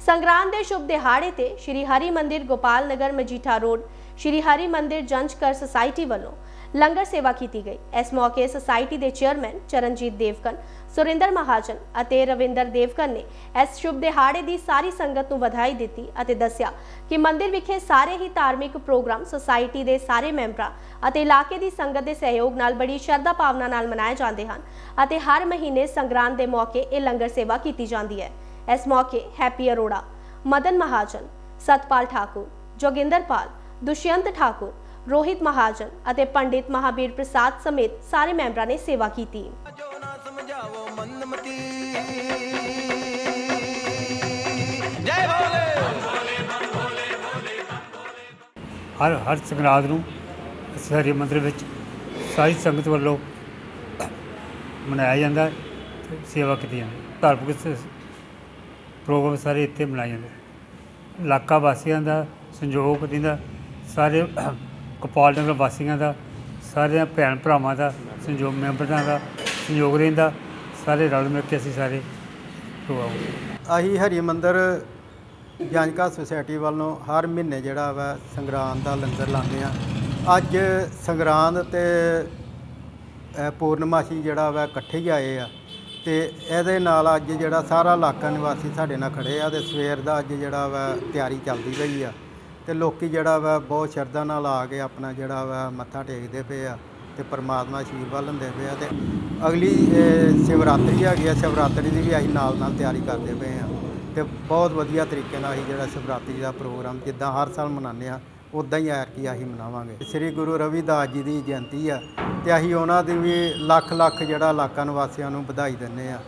ਸੰਗਰਾਂਦ ਦੇ ਸ਼ੁਭ ਦਿਹਾੜੇ ਤੇ ਸ਼੍ਰੀ ਹਰੀ ਮੰਦਿਰ ਗੋਪਾਲ ਨਗਰ ਮਜੀਠਾ ਰੋਡ, ਸ਼੍ਰੀ ਹਰੀ ਮੰਦਿਰ ਜੰਜਕਰ ਸੁਸਾਇਟੀ ਵੱਲੋਂ ਲੰਗਰ ਸੇਵਾ ਕੀਤੀ ਗਈ। ਇਸ ਮੌਕੇ ਸੁਸਾਇਟੀ ਦੇ ਚੇਅਰਮੈਨ ਚਰਨਜੀਤ ਦੇਵਕਨ, ਸੁਰਿੰਦਰ ਮਹਾਜਨ ਅਤੇ ਰਵਿੰਦਰ ਦੇਵਕਨ ਨੇ ਇਸ ਸ਼ੁਭ ਦਿਹਾੜੇ ਦੀ ਸਾਰੀ ਸੰਗਤ ਨੂੰ ਵਧਾਈ ਦਿੱਤੀ ਅਤੇ ਦੱਸਿਆ ਕਿ ਮੰਦਿਰ ਵਿਖੇ ਸਾਰੇ ਹੀ ਧਾਰਮਿਕ ਪ੍ਰੋਗਰਾਮ ਸੁਸਾਇਟੀ ਦੇ ਸਾਰੇ ਮੈਂਬਰਾਂ ਅਤੇ ਇਲਾਕੇ ਦੀ ਸੰਗਤ ਦੇ ਸਹਿਯੋਗ ਨਾਲ ਬੜੀ ਸ਼ਰਧਾ ਭਾਵਨਾ ਨਾਲ ਮਨਾਏ ਜਾਂਦੇ ਹਨ ਅਤੇ ਹਰ ਮਹੀਨੇ ਸੰਗਰਾਂਦ ਦੇ ਮੌਕੇ ਇਹ ਲੰਗਰ ਸੇਵਾ ਕੀਤੀ ਜਾਂਦੀ ਹੈ। ਇਸ ਮੌਕੇ ਹੈਪੀ ਅਰੋੜਾ ਮਦਨ ਮਹਾਜਨ ਸਤਪਾਲ ਠਾਕੁਰ ਜੋਗਿੰਦਰਪਾਲ ਦੁਸ਼ਯੰਤ ਠਾਕੁਰ ਰੋਹਿਤ ਮਹਾਜਨ ਅਤੇ ਪੰਡਿਤ ਮਹਾਬੀਰ ਪ੍ਰਸਾਦ ਸਮੇਤ ਸਾਰੇ ਮੈਂਬਰਾਂ ਨੇ ਸੇਵਾ ਕੀਤੀ। ਜੋ ਨਾ ਸਮਝਾਵੋ ਮੰਦਮਤੀ ਜੈ ਭੋਲੇ ਹਰ ਹਰ ਸੰਗਰਾਂਦ ਨੂੰ ਇਸ ਹਰੀ ਮੰਦਿਰ ਵਿੱਚ ਸਾਰੀ ਸੰਗਤ ਵੱਲੋਂ ਮਨਾਇਆ ਜਾਂਦਾ ਹੈ ਤੇ ਸੇਵਾ ਕੀਤੀ ਜਾਂਦੀ ਹੈ। ਧਾਰਮਿਕ ਸ- ਪ੍ਰੋਗਰਾਮ ਸਾਰੇ ਇੱਥੇ ਮਨਾਏ ਜਾਂਦੇ ਇਲਾਕਾ ਵਾਸੀਆਂ ਦਾ ਸੰਯੋਗ ਦਿੰਦਾ ਸਾਰੇ ਕਪਾਲ ਨਗਰ ਵਾਸੀਆਂ ਦਾ ਸਾਰਿਆਂ ਭੈਣ ਭਰਾਵਾਂ ਦਾ ਸੰਯੋਗ ਮੈਂਬਰਾਂ ਦਾ ਸੰਯੋਗ ਰਹਿੰਦਾ ਸਾਰੇ ਰਲ ਮਿਲ ਕੇ ਅਸੀਂ ਸਾਰੇ ਪ੍ਰੋਗਰਾਮ ਅਸੀਂ ਹਰੀ ਮੰਦਰ ਜਾਂਜਕਾ ਸੁਸਾਇਟੀ ਵੱਲੋਂ ਹਰ ਮਹੀਨੇ ਜਿਹੜਾ ਵਾ ਸੰਗਰਾਂਦ ਦਾ ਲੰਗਰ ਲਾਉਂਦੇ ਆ ਅੱਜ ਸੰਗਰਾਂਦ ਤੇ ਅ, ਪੂਰਨਮਾਸ਼ੀ ਜਿਹੜਾ ਵਾ ਇਕੱਠੇ ਹੀ ਆਏ ਆ। ਤੇ ਇਹਦੇ ਨਾਲ ਅੱਜ ਜਿਹੜਾ ਸਾਰਾ ਇਲਾਕਾ ਨਿਵਾਸੀ ਸਾਡੇ ਨਾਲ ਖੜੇ ਆ ਤੇ ਸਵੇਰ ਦਾ ਅੱਜ ਜਿਹੜਾ ਵਾ ਤਿਆਰੀ ਚੱਲਦੀ ਪਈ ਆ ਤੇ ਲੋਕੀ ਜਿਹੜਾ ਵਾ ਬਹੁਤ ਸ਼ਰਧਾ ਨਾਲ ਆ ਕੇ ਆਪਣਾ ਜਿਹੜਾ ਵਾ ਮੱਥਾ ਟੇਕਦੇ ਪਏ ਆ ਤੇ ਪਰਮਾਤਮਾ ਆਸ਼ੀਰਵਾਦ ਲੈਂਦੇ ਪਏ ਆ ਤੇ ਅਗਲੀ ਸ਼ਿਵਰਾਤਰੀ ਹੈਗੀ ਆ, ਸ਼ਿਵਰਾਤਰੀ ਦੀ ਵੀ ਅਸੀਂ ਨਾਲ ਨਾਲ ਤਿਆਰੀ ਕਰਦੇ ਪਏ ਆ ਤੇ ਬਹੁਤ ਵਧੀਆ ਤਰੀਕੇ ਨਾਲ ਅਸੀਂ ਜਿਹੜਾ ਸ਼ਿਵਰਾਤਰੀ ਦਾ ਪ੍ਰੋਗਰਾਮ ਜਿੱਦਾਂ ਹਰ ਸਾਲ ਮਨਾਉਂਦੇ ਆ ਉਦਾਂ ਹੀ ਐਰਕੀ ਅਸੀਂ ਮਨਾਵਾਂਗੇ। ਸ੍ਰੀ ਗੁਰੂ ਰਵਿਦਾਸ ਜੀ ਦੀ ਜਯੰਤੀ ਆ, ਤੇ ਅਸੀਂ ਉਹਨਾਂ ਦੀ ਵੀ ਲੱਖ ਲੱਖ ਜਿਹੜਾ ਇਲਾਕਾ ਨਿਵਾਸੀਆਂ ਨੂੰ ਵਧਾਈ ਦਿੰਦੇ ਆ।